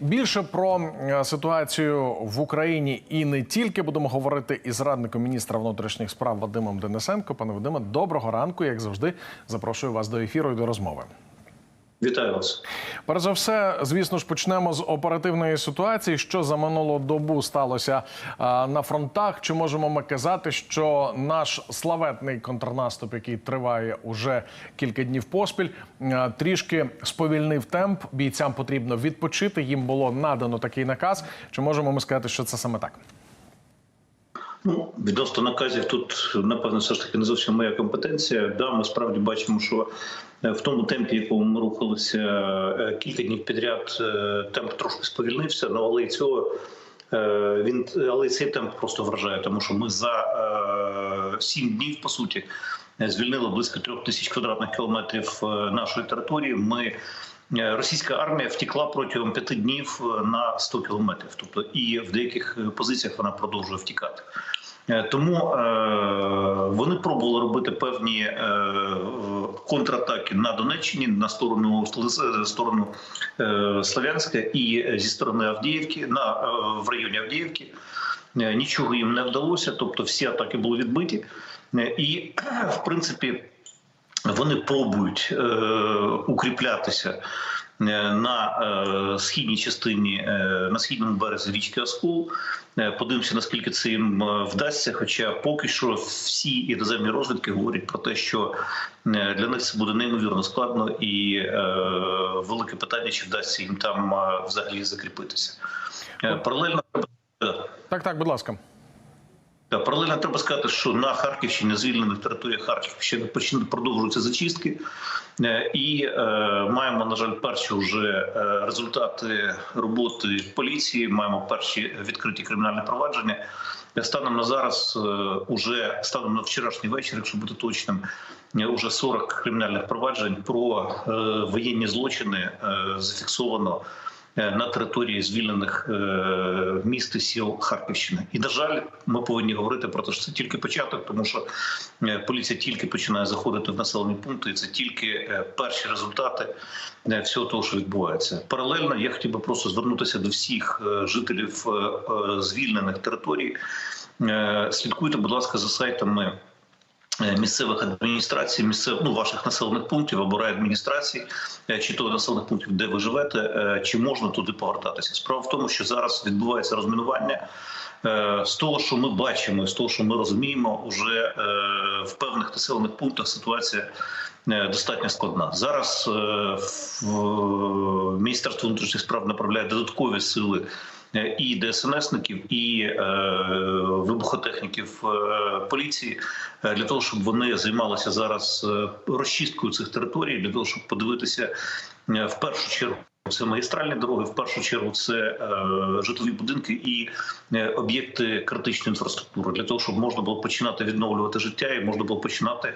Більше про ситуацію в Україні і не тільки будемо говорити із радником міністра внутрішніх справ Вадимом Денисенко. Пане Вадиме, доброго ранку. Як завжди, запрошую вас до ефіру і до розмови. Вітаю вас. Перш за все, звісно ж, почнемо з оперативної ситуації. Що за минулу добу сталося на фронтах? Чи можемо ми казати, що наш славетний контрнаступ, який триває уже кілька днів поспіль, трішки сповільнив темп? Бійцям потрібно відпочити. Їм було надано такий наказ. Чи можемо ми сказати, що це саме так? Ну, відносно наказів тут, напевно, все ж таки не зовсім моя компетенція. Да, ми справді бачимо, що е, в тому темпі, якому ми рухалися е, кілька днів підряд, е, темп трошки сповільнився, ну, але і цього він але цей темп просто вражає, тому що ми за сім днів по суті звільнили близько трьох тисяч квадратних кілометрів нашої території. Ми Російська армія втекла протягом п'яти днів е, на 100 кілометрів. Тобто, і в деяких е, позиціях вона продовжує втікати. Е, Тому е, вони пробували робити певні е, контратаки на Донеччині на сторону сторону е, Слов'янська і зі сторони Авдіївки на е, в районі Авдіївки. Е, Нічого їм не вдалося, тобто всі атаки були відбиті, Е, і в принципі вони пробують е, укріплятися е, на е, східній частині, е, на східному березі річки Оскол. Е, Подивимося, наскільки це їм е, вдасться. Хоча поки що всі іноземні розвідки говорять про те, що для них це буде неймовірно складно, і е, велике питання, чи вдасться їм там е, взагалі закріпитися. Е, Паралельно. Так, так, будь ласка. Паралельно треба сказати, що на Харківщині, звільнених територіях Харківщини продовжуються зачистки, Е, і е, маємо на жаль перші вже е, результати роботи поліції. Маємо перші відкриті кримінальні провадження. Е, Станом на зараз, уже станом на вчорашній вечір, якщо бути точним, е, уже 40 кримінальних проваджень про воєнні злочини зафіксовано на території звільнених е, міст і сіл Харківщини. І на жаль, ми повинні говорити про те, що це тільки початок, тому що е, поліція тільки починає заходити в населені пункти, і це тільки е, перші результати е, всього того, що відбувається. Паралельно я хотів би просто звернутися до всіх е, жителів е, е, звільнених територій. Е, Слідкуйте, будь ласка, за сайтами. Е, Місцевих адміністрацій, місцев ну ваших населених пунктів або райадміністрацій, е, чи то населених пунктів, де ви живете, е, чи можна туди повертатися? Справа в тому, що зараз відбувається розмінування. З того, що ми бачимо, з того, що ми розуміємо, уже е, в певних населених пунктах ситуація достатньо складна. Зараз в Міністерство внутрішніх справ направляє додаткові сили і ДСНСників, і е, вибухотехніків е, поліції е, для того, щоб вони займалися зараз е, розчисткою цих територій, для того, щоб подивитися е, в першу чергу. Це магістральні дороги, в першу чергу це е, житлові будинки і е, об'єкти критичної інфраструктури для того, щоб можна було починати відновлювати життя і можна було починати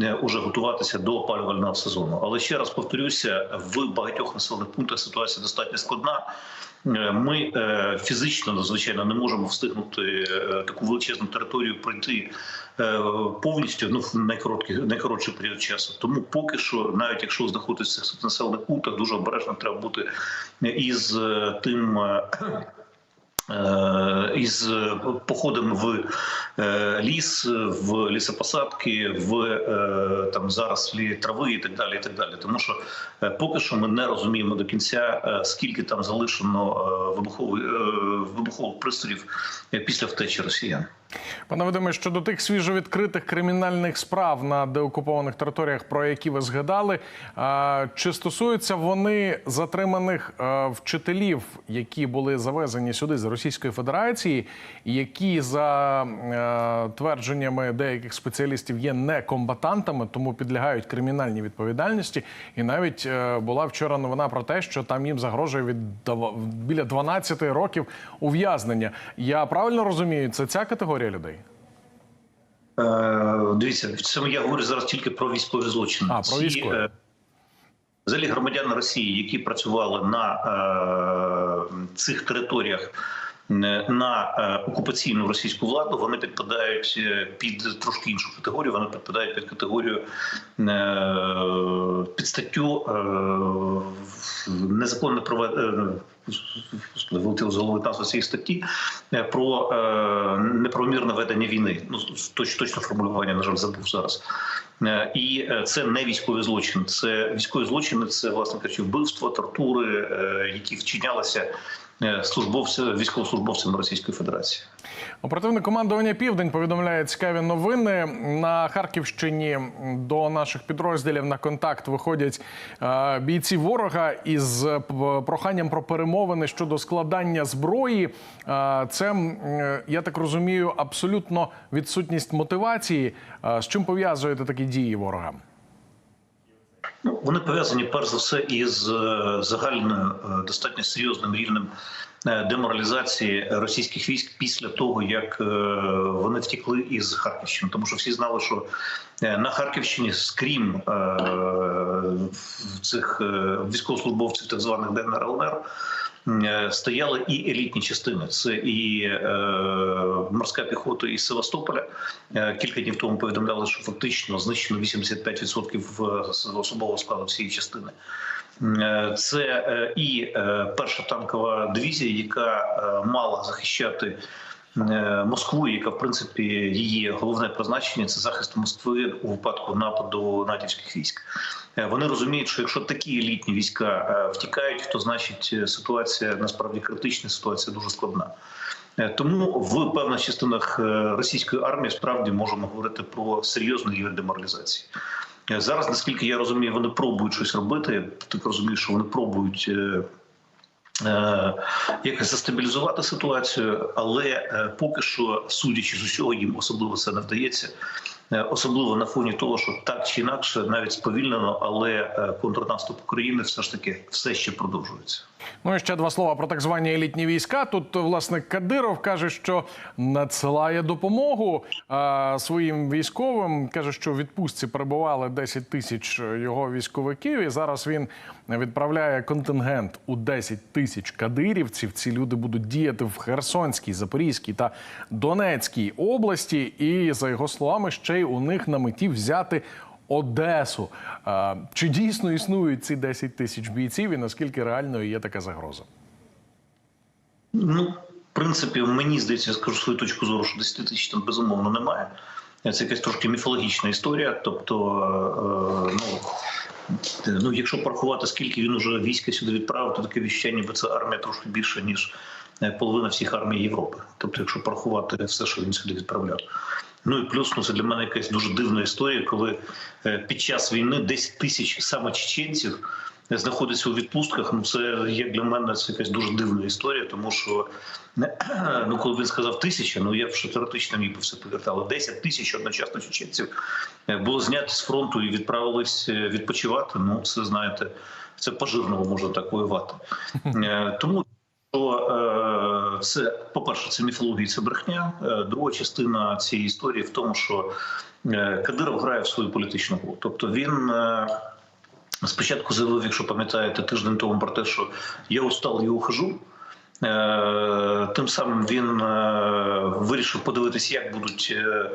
е, уже готуватися до опалювального сезону. Але ще раз повторюся, в багатьох населених пунктах ситуація достатньо складна. Е, Ми е, фізично надзвичайно не можемо встигнути е, таку величезну територію пройти повністю ну в найкороткий найкоротший період часу. Тому поки що, навіть якщо знаходитися в населених пунктах, дуже обережно треба бути із тим. Е, е, Із походом в е, ліс, в лісопосадки, в е, там зарослі трави і так далі. І так далі. Тому що е, поки що ми не розуміємо до кінця, е, скільки там залишено е, вибухових, е, вибухових пристроїв е, після втечі росіян. Пане Вадиме, щодо тих свіжовідкритих кримінальних справ на деокупованих територіях, про які ви згадали, чи стосуються вони затриманих вчителів, які були завезені сюди з Російської Федерації, які за твердженнями деяких спеціалістів є некомбатантами, тому підлягають кримінальній відповідальності. І навіть е, була вчора новина про те, що там їм загрожує від біля 12 років ув'язнення. Я правильно розумію, це ця категорія людей? Е, Дивіться, це я говорю зараз тільки про військові злочини. А, про Ці, військові. е, Взагалі громадяни Росії, які працювали на е, цих територіях е, на е, окупаційну російську владу, вони підпадають під трошки іншу категорію. Вони підпадають під категорію під статтю незаконне проведення. Вилетіло з голови назва цієї статті е, про е, неправомірне ведення війни. Ну точ, точно формулювання, на жаль, забув зараз. Е, І це не військовий злочин. Це військові злочини, це власне кажучи, вбивства, тортури, які вчинялися е, службовцями, військовослужбовцями Російської Федерації. Оперативне командування Південь повідомляє цікаві новини на Харківщині. До наших підрозділів на контакт виходять е, бійці ворога із е, проханням про перемовини щодо складання зброї. Це я так розумію, абсолютно відсутність мотивації. З чим пов'язуєте такі дії ворога? Ну, вони пов'язані перш за все із е, загальною е, достатньо серйозним рівнем е, деморалізації російських військ після того, як вони втікли із Харківщини. Тому що всі знали, що на Харківщині, скрім цих військовослужбовців так званих ДНР ЛНР, стояли і елітні частини. Це і е, морська піхота із Севастополя. Е, Кілька днів тому повідомляли, що фактично знищено 85% в- з особового складу всієї частини. Е, Це е, і е, перша танкова дивізія, яка е, мала захищати е, Москву, яка в принципі її головне призначення це захист Москви у випадку нападу натівських військ. Е, Вони розуміють, що якщо такі елітні війська е, втікають, то значить е, ситуація насправді критична, ситуація дуже складна. Е, Тому в певних частинах е, російської армії справді можемо говорити про серйозний рівень деморалізації. Е, Зараз, наскільки я розумію, вони пробують щось робити. Так розумію, що вони пробують. Е, Якось застабілізувати ситуацію, але е, поки що, судячи з усього, їм особливо це не вдається. Е, Особливо на фоні того, що так чи інакше, навіть сповільнено, але контрнаступ України все ж таки все ще продовжується. Ну і ще два слова про так звані елітні війська. Тут власне Кадиров каже, що надсилає допомогу а, своїм військовим. каже, що в відпустці перебували 10 тисяч його військовиків, і зараз він відправляє контингент у 10 тисяч кадирівців. Ці люди будуть діяти в Херсонській, Запорізькій та Донецькій області. І за його словами, ще й у них на меті взяти. Одесу. Чи дійсно існують ці 10 тисяч бійців і наскільки реальною є така загроза? Ну, в принципі, мені здається, я скажу свою точку зору, що 10 тисяч там безумовно немає. Це якась трошки міфологічна історія. Тобто, е, ну, ну, якщо порахувати, скільки він уже війська сюди відправив, то таке відчуття, ніби це армія трошки більше, ніж половина всіх армій Європи. Тобто, якщо порахувати все, що він сюди відправляв. Ну і плюс ну, це для мене якась дуже дивна історія, коли е, під час війни 10 тисяч саме чеченців знаходиться у відпустках. Ну це як для мене це якась дуже дивна історія, тому що ну коли він сказав тисяча, ну я вже теоретично міг би все повірити, але 10 тисяч одночасно чеченців е, було зняті з фронту і відправились е, відпочивати. Ну це знаєте, це пожирного можна так воювати. Е, Тому що е, це, по-перше, це міфологія, це брехня. Е, Друга частина цієї історії в тому, що е, Кадиров грає в свою політичну гру. Тобто він. Спочатку заявив, якщо пам'ятаєте, тиждень тому про те, що я устал і ухожу. Е, Тим самим він е, вирішив подивитися, як будуть е,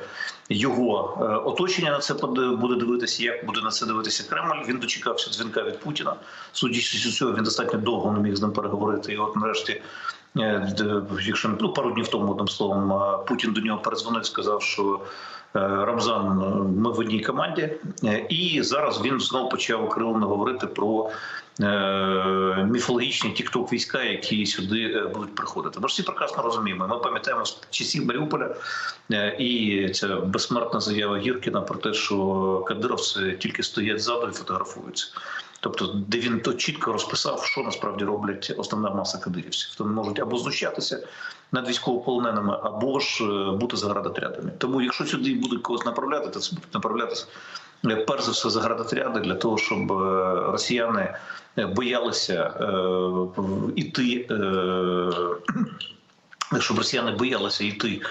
його оточення на це буде дивитися, як буде на це дивитися Кремль. Він дочекався дзвінка від Путіна. Судячи з цього, він достатньо довго не міг з ним переговорити. І от нарешті, якщо ну, пару днів тому одним словом, Путін до нього перезвонив, сказав, що Рамзан, ми в одній команді, і зараз він знову почав окрилено говорити про міфологічні тікток війська, які сюди е, будуть приходити. Ми ж всі прекрасно розуміємо. Ми пам'ятаємо з часів Маріуполя е, і ця безсмертна заява Гіркіна про те, що кадировці тільки стоять ззаду і фотографуються. Тобто, де він то чітко розписав, що насправді роблять основна маса кадирівців. Вони можуть або знущатися над військовополоненими, або ж е, бути заградотрядами. Тому, якщо сюди будуть когось направляти, то це будуть направлятися е, перш за все заградотряди для того, щоб росіяни боялися іти. Щоб росіяни боялися йти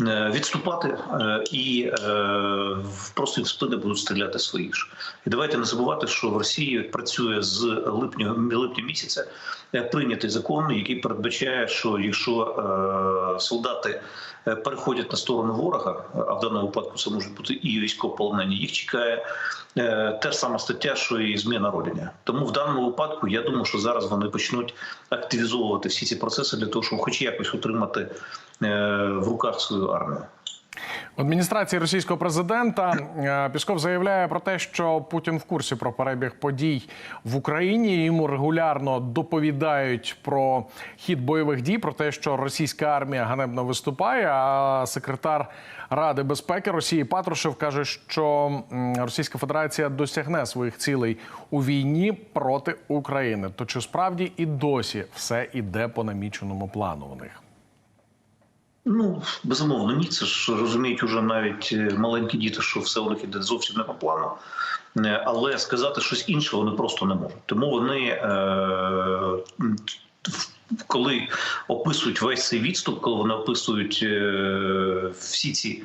відступати е, і е, просто спини будуть стріляти свої ж. І давайте не забувати, що в Росії працює з липня, липня місяця е, прийнятий закон, який передбачає, що якщо е, солдати е, переходять на сторону ворога, а в даному випадку це можуть бути і військовополонені, їх чекає е, те ж сама стаття, що і зміна родення. Тому в даному випадку я думаю, що зараз вони почнуть активізовувати всі ці процеси для того, щоб хоч якось утримати е, в руках свою армію. В адміністрації російського президента е, Пісков заявляє про те, що Путін в курсі про перебіг подій в Україні. Йому регулярно доповідають про хід бойових дій, про те, що російська армія ганебно виступає. А секретар Ради безпеки Росії Патрушев каже, що Російська Федерація досягне своїх цілей у війні проти України. То чи справді і досі все іде по наміченому плану у них? Ну безумовно, ні. Це ж розуміють уже навіть е, маленькі діти, що все у них іде зовсім не по плану. Е, Але сказати щось інше вони просто не можуть. Тому вони, е, коли описують весь цей відступ, коли вони описують е, всі ці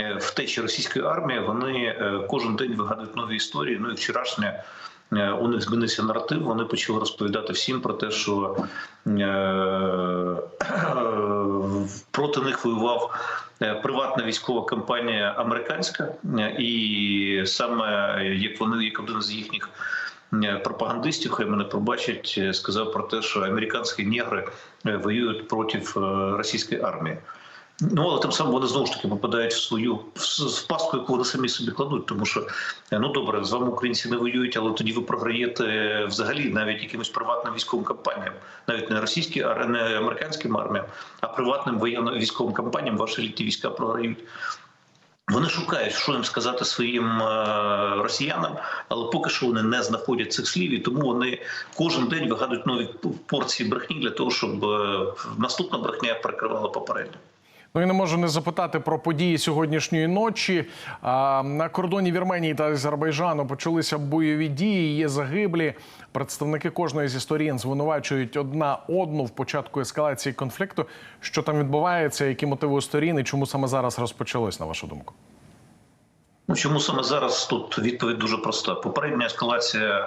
е, втечі російської армії, вони кожен день вигадують нові історії. Ну і вчорашня. Е, У них змінився наратив. Вони почали розповідати всім про те, що е, проти них воював е, приватна військова компанія американська, і саме як вони, як один з їхніх пропагандистів, хай мене пробачать, сказав про те, що американські негри воюють проти російської армії. Ну, але тим самим вони знову ж таки попадають в свою в пастку, яку вони самі собі кладуть, тому що е, ну добре, з вами українці не воюють, але тоді ви програєте взагалі навіть якимось приватним військовим компаніям, навіть не російським, а не американським арміям, а приватним воєнно військовим компаніям ваші літні війська програють. Вони шукають, що їм сказати своїм е, росіянам, але поки що вони не знаходять цих слів, і тому вони кожен день вигадують нові порції брехні для того, щоб е, наступна брехня перекривала попередню. Ну і не можу не запитати про події сьогоднішньої ночі. На кордоні Вірменії та Азербайджану почалися бойові дії. Є загиблі. Представники кожної зі сторін звинувачують одна одну в початку ескалації конфлікту. Що там відбувається, які мотиви у сторін і чому саме зараз розпочалось, на вашу думку? Ну чому саме зараз тут відповідь дуже проста? Попередня ескалація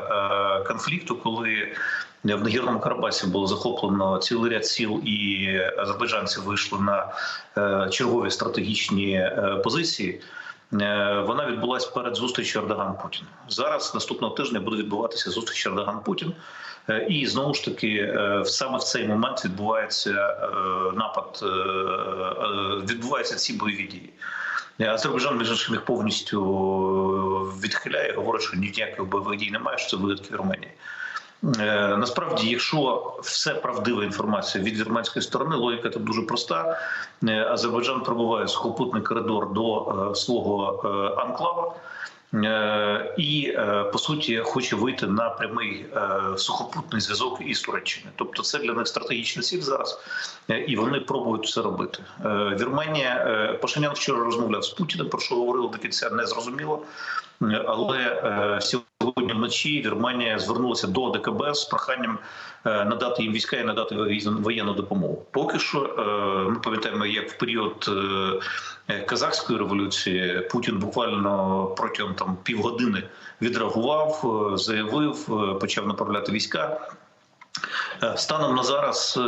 е, конфлікту, коли в Нагірному Карабасі було захоплено цілий ряд сіл, і азербайджанці вийшли на е, чергові стратегічні е, позиції. е, Вона відбулася перед зустрічю Ердоган Путін. Зараз наступного тижня буде відбуватися зустріч Ердоган Путін. Е, І знову ж таки, е, саме в цей момент відбувається напад, відбуваються ці бойові дії. Азербайджан між іншим їх повністю відхиляє, говорить, що ніяких бойових дій немає, що це вигадки Вірменії. Е, Насправді, якщо все правдива інформація від вірменської сторони, логіка там дуже проста. Е, Азербайджан пробуває сухопутний коридор до е, свого е, анклава. Е, І е, по суті хоче вийти на прямий е, сухопутний зв'язок із Туреччиною. Тобто, це для них стратегічна ціль зараз, і вони пробують це робити. Вірменія Пашинян вчора розмовляв з Путіним, про що говорили до кінця, не зрозуміло. Але е, сьогодні вночі Вірменія звернулася до ОДКБ з проханням е, надати їм війська і надати воєнну- допомогу. Поки що е, ми пам'ятаємо, як в період е, казахської революції Путін буквально протягом там півгодини відреагував, заявив, почав направляти війська. Станом на зараз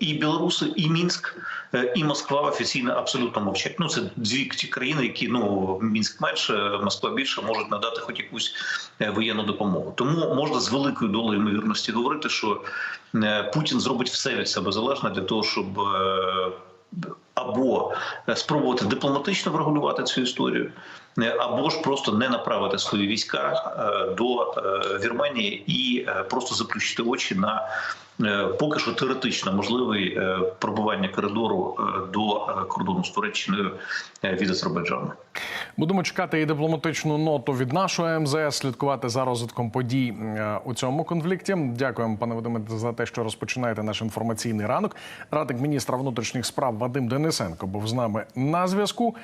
і білоруси, і Мінськ, е, і Москва офіційно абсолютно мовчать. Ну це дві ті країни, які ну Мінськ менше, Москва більше можуть надати хоч якусь е, воєнну допомогу. Тому можна з великою долею ймовірності говорити, що е, Путін зробить все від себе залежне для того, щоб або спробувати дипломатично врегулювати цю історію, або ж просто не направити свої війська до Вірменії і просто заплющити очі на поки що теоретично можливий е, пробування коридору е, до е, кордону з Туреччиною е, від Азербайджану. Будемо чекати і дипломатичну ноту від нашого МЗС, слідкувати за розвитком подій е, у цьому конфлікті. Дякуємо, пане Вадиме, за те, що розпочинаєте наш інформаційний ранок. Радник міністра внутрішніх справ Вадим Денисенко був з нами на зв'язку.